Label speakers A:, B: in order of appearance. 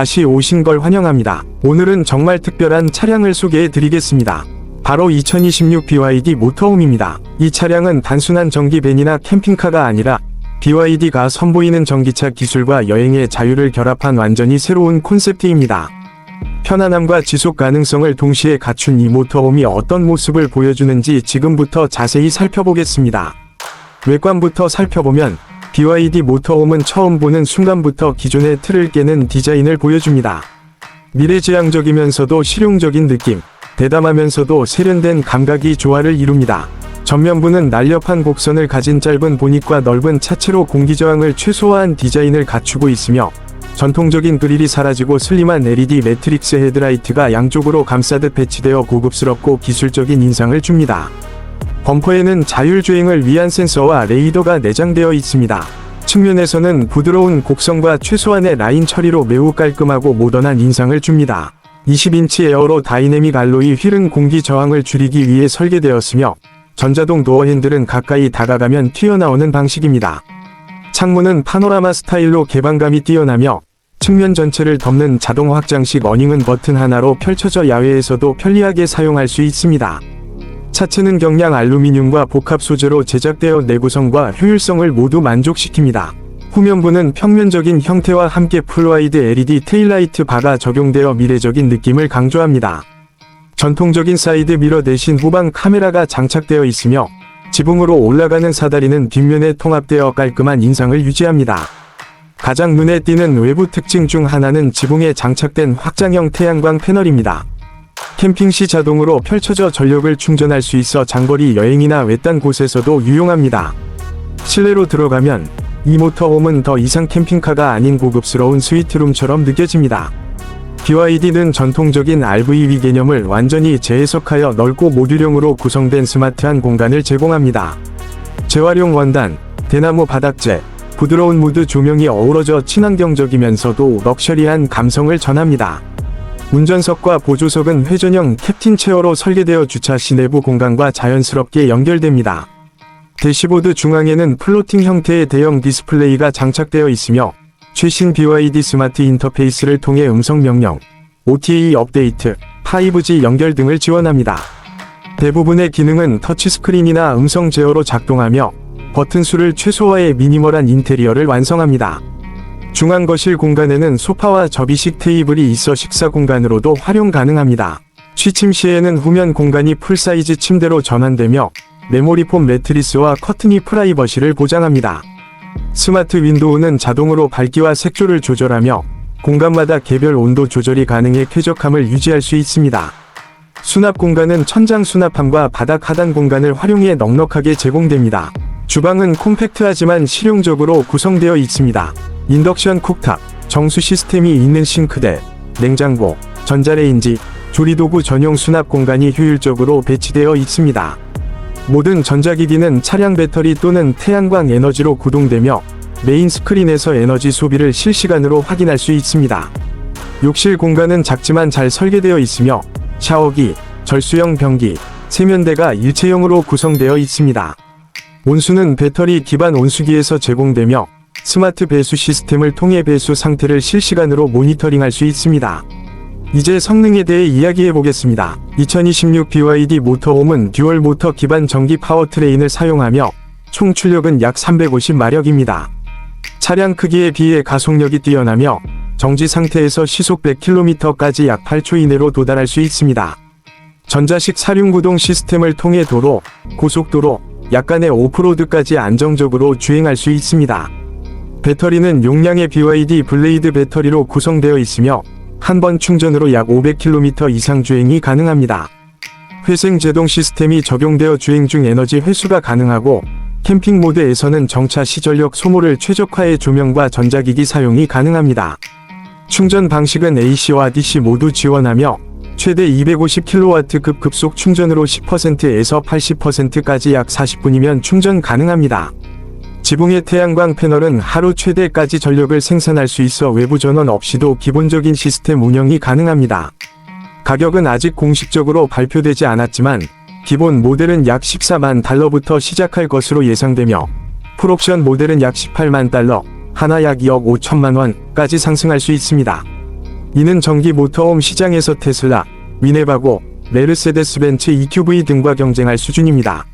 A: 다시 오신 걸 환영합니다. 오늘은 정말 특별한 차량을 소개해 드리겠습니다. 바로 2026 BYD 모터홈입니다. 이 차량은 단순한 전기 밴이나 캠핑카가 아니라 BYD가 선보이는 전기차 기술과 여행의 자유를 결합한 완전히 새로운 콘셉트입니다. 편안함과 지속 가능성을 동시에 갖춘 이 모터홈이 어떤 모습을 보여주는지 지금부터 자세히 살펴보겠습니다. 외관부터 살펴보면 BYD 모터홈은 처음 보는 순간부터 기존의 틀을 깨는 디자인을 보여줍니다. 미래지향적이면서도 실용적인 느낌, 대담하면서도 세련된 감각이 조화를 이룹니다. 전면부는 날렵한 곡선을 가진 짧은 보닛과 넓은 차체로 공기저항을 최소화한 디자인을 갖추고 있으며 전통적인 그릴이 사라지고 슬림한 LED 매트릭스 헤드라이트가 양쪽으로 감싸듯 배치되어 고급스럽고 기술적인 인상을 줍니다. 범퍼에는 자율주행을 위한 센서와 레이더가 내장되어 있습니다. 측면에서는 부드러운 곡선과 최소한의 라인 처리로 매우 깔끔하고 모던한 인상을 줍니다. 20인치 에어로 다이내믹 알로이 휠은 공기 저항을 줄이기 위해 설계되었으며 전자동 도어 핸들은 가까이 다가가면 튀어나오는 방식입니다. 창문은 파노라마 스타일로 개방감이 뛰어나며 측면 전체를 덮는 자동 확장식 어닝은 버튼 하나로 펼쳐져 야외에서도 편리하게 사용할 수 있습니다. 차체는 경량 알루미늄과 복합 소재로 제작되어 내구성과 효율성을 모두 만족시킵니다. 후면부는 평면적인 형태와 함께 풀와이드 LED 테일라이트 바가 적용되어 미래적인 느낌을 강조합니다. 전통적인 사이드 미러 대신 후방 카메라가 장착되어 있으며 지붕으로 올라가는 사다리는 뒷면에 통합되어 깔끔한 인상을 유지합니다. 가장 눈에 띄는 외부 특징 중 하나는 지붕에 장착된 확장형 태양광 패널입니다. 캠핑 시 자동으로 펼쳐져 전력을 충전할 수 있어 장거리 여행이나 외딴 곳에서도 유용합니다. 실내로 들어가면 이 모터홈은 더 이상 캠핑카가 아닌 고급스러운 스위트룸처럼 느껴집니다. BYD는 전통적인 RVV 개념을 완전히 재해석하여 넓고 모듈형으로 구성된 스마트한 공간을 제공합니다. 재활용 원단, 대나무 바닥재, 부드러운 무드 조명이 어우러져 친환경적이면서도 럭셔리한 감성을 전합니다. 운전석과 보조석은 회전형 캡틴 체어로 설계되어 주차 시 내부 공간과 자연스럽게 연결됩니다. 대시보드 중앙에는 플로팅 형태의 대형 디스플레이가 장착되어 있으며 최신 BYD 스마트 인터페이스를 통해 음성 명령, OTA 업데이트, 5G 연결 등을 지원합니다. 대부분의 기능은 터치스크린이나 음성 제어로 작동하며 버튼 수를 최소화해 미니멀한 인테리어를 완성합니다. 중앙 거실 공간에는 소파와 접이식 테이블이 있어 식사 공간으로도 활용 가능합니다. 취침 시에는 후면 공간이 풀사이즈 침대로 전환되며 메모리폼 매트리스와 커튼이 프라이버시를 보장합니다. 스마트 윈도우는 자동으로 밝기와 색조를 조절하며 공간마다 개별 온도 조절이 가능해 쾌적함을 유지할 수 있습니다. 수납 공간은 천장 수납함과 바닥 하단 공간을 활용해 넉넉하게 제공됩니다. 주방은 콤팩트하지만 실용적으로 구성되어 있습니다. 인덕션 쿡탑, 정수 시스템이 있는 싱크대, 냉장고, 전자레인지, 조리도구 전용 수납 공간이 효율적으로 배치되어 있습니다. 모든 전자기기는 차량 배터리 또는 태양광 에너지로 구동되며 메인 스크린에서 에너지 소비를 실시간으로 확인할 수 있습니다. 욕실 공간은 작지만 잘 설계되어 있으며 샤워기, 절수형 변기, 세면대가 일체형으로 구성되어 있습니다. 온수는 배터리 기반 온수기에서 제공되며 스마트 배수 시스템을 통해 배수 상태를 실시간으로 모니터링할 수 있습니다. 이제 성능에 대해 이야기해 보겠습니다. 2026 BYD 모터홈은 듀얼 모터 기반 전기 파워트레인을 사용하며 총 출력은 약 350마력입니다. 차량 크기에 비해 가속력이 뛰어나며 정지 상태에서 시속 100km까지 약 8초 이내로 도달할 수 있습니다. 전자식 사륜구동 시스템을 통해 도로, 고속도로, 약간의 오프로드까지 안정적으로 주행할 수 있습니다. 배터리는 용량의 BYD 블레이드 배터리로 구성되어 있으며 한 번 충전으로 약 500km 이상 주행이 가능합니다. 회생 제동 시스템이 적용되어 주행 중 에너지 회수가 가능하고 캠핑 모드에서는 정차 시 전력 소모를 최적화해 조명과 전자기기 사용이 가능합니다. 충전 방식은 AC와 DC 모두 지원하며 최대 250kW급 급속 충전으로 10%에서 80%까지 약 40분이면 충전 가능합니다. 지붕의 태양광 패널은 하루 최대까지 전력을 생산할 수 있어 외부 전원 없이도 기본적인 시스템 운영이 가능합니다. 가격은 아직 공식적으로 발표되지 않았지만 기본 모델은 약 14만 달러부터 시작할 것으로 예상되며 풀옵션 모델은 약 18만 달러, 하나 약 2억 5천만 원까지 상승할 수 있습니다. 이는 전기 모터홈 시장에서 테슬라, 위네바고, 메르세데스 벤츠 EQV 등과 경쟁할 수준입니다.